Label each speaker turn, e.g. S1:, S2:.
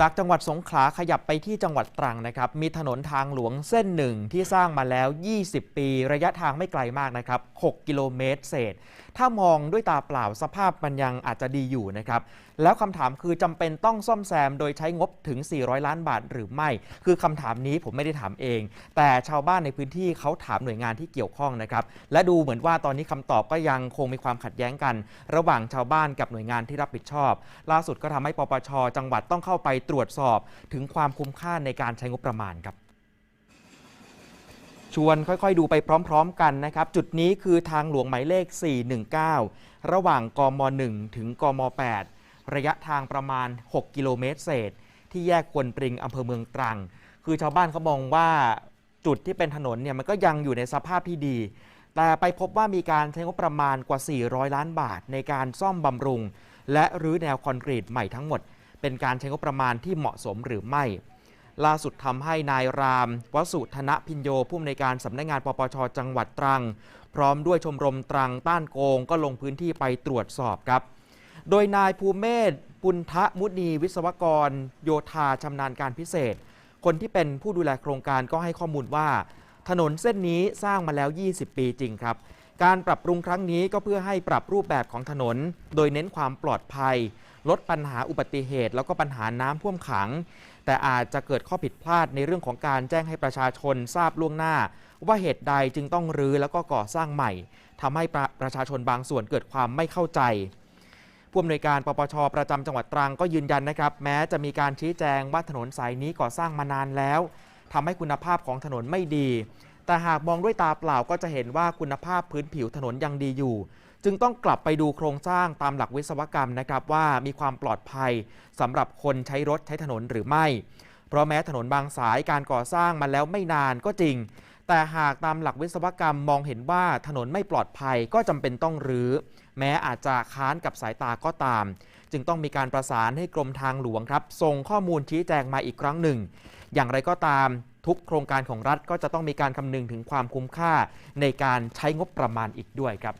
S1: จากจังหวัดสงขลาขยับไปที่จังหวัดตรังนะครับ มีถนนทางหลวงเส้นหนึ่งที่สร้างมาแล้ว 20 ปี ระยะทางไม่ไกลมากนะครับ 6 กิโลเมตรเศษ ถ้ามองด้วยตาเปล่าสภาพมันยังอาจจะดีอยู่นะครับ แล้วคำถามคือจำเป็นต้องซ่อมแซม โดยใช้งบถึง 400 ล้านบาทหรือไม่ คือคำถามนี้ผมไม่ได้ถามเอง แต่ชาวบ้านในพื้นที่เขาถามหน่วยงานที่เกี่ยวข้องนะครับ และดูเหมือนว่าตอนนี้คำตอบก็ยังคงมีความขัดแย้งกัน ระหว่างชาวบ้านกับหน่วยงานที่รับผิดชอบ ล่าสุดก็ทำให้ปปช จังหวัดต้องเข้าไปตรวจสอบถึงความคุ้มค่าในการใช้งบประมาณครับ ชวนค่อยๆ ดูไปพร้อมๆกันนะครับ จุดนี้คือทางหลวงหมายเลข 419 ระหว่างกม 1 ถึงกม 8 ระยะทางประมาณ 6 กิโลเมตรเศษ ที่แยกควนปริงอำเภอเมืองตรัง คือชาวบ้านเขามองว่าจุดที่เป็นถนนเนี่ยมันก็ยังอยู่ในสภาพที่ดี แต่ไปพบว่ามีการใช้งบประมาณกว่า 400 ล้านบาทในการซ่อมบำรุง และรื้อแนวคอนกรีตใหม่ทั้งหมด เป็นการใช้งบประมาณที่เหมาะสมหรือไม่ ล่าสุดทำให้นายราม วสุธนพินโยผู้อำนวยการสำนักงานปปชจังหวัดตรัง พร้อมด้วยชมรมตรังต้านโกง ก็ลงพื้นที่ไปตรวจสอบครับ โดยนายภูเมศปุณทะมุนีวิศวกร โยธาชำนาญการพิเศษ คนที่เป็นผู้ดูแลโครงการก็ให้ข้อมูลว่า ถนนเส้นนี้สร้างมาแล้ว 20 ปีจริงครับ การปรับปรุงครั้งนี้ก็เพื่อให้ปรับรูปแบบของถนน โดยเน้นความปลอดภัย ลดปัญหาอุบัติเหตุ แล้วก็ปัญหาน้ำท่วมขัง แต่อาจจะเกิดข้อผิดพลาดในเรื่องของการแจ้งให้ประชาชนทราบล่วงหน้า ว่าเหตุใดจึงต้องรื้อแล้วก็ก่อสร้างใหม่ทำให้ประประชาชนบางส่วนเกิดความไม่เข้าใจผู้อำนวยการปปชประจำจังหวัดตรังก็ยืนยันนะครับ แม้จะมีการชี้แจงว่าถนนสายนี้ก่อสร้างมานานแล้วทำให้คุณภาพของถนนไม่ดี แต่หากมองด้วยตาเปล่าก็จะเห็นว่าคุณภาพพื้นผิวถนนยังดีอยู่ จึงต้องกลับไปดูโครงสร้างตามหลักวิศวกรรมนะครับว่ามีความปลอดภัยสำหรับคนใช้รถใช้ถนนหรือไม่ เพราะแม้ถนนบางสายการก่อสร้างมาแล้วไม่นานก็จริง แต่หากตามหลักวิศวกรรมมองเห็นว่าถนนไม่ปลอดภัยก็จำเป็นต้องรื้อ แม้อาจจะค้านกับสายตาก็ตาม จึงต้องมีการประสานให้กรมทางหลวงครับส่งข้อมูลชี้แจงมาอีกครั้งหนึ่ง อย่างไรก็ตามทุกโครงการของรัฐก็จะต้องมีการคำนึงถึงความคุ้มค่าในการใช้งบประมาณอีกด้วยครับ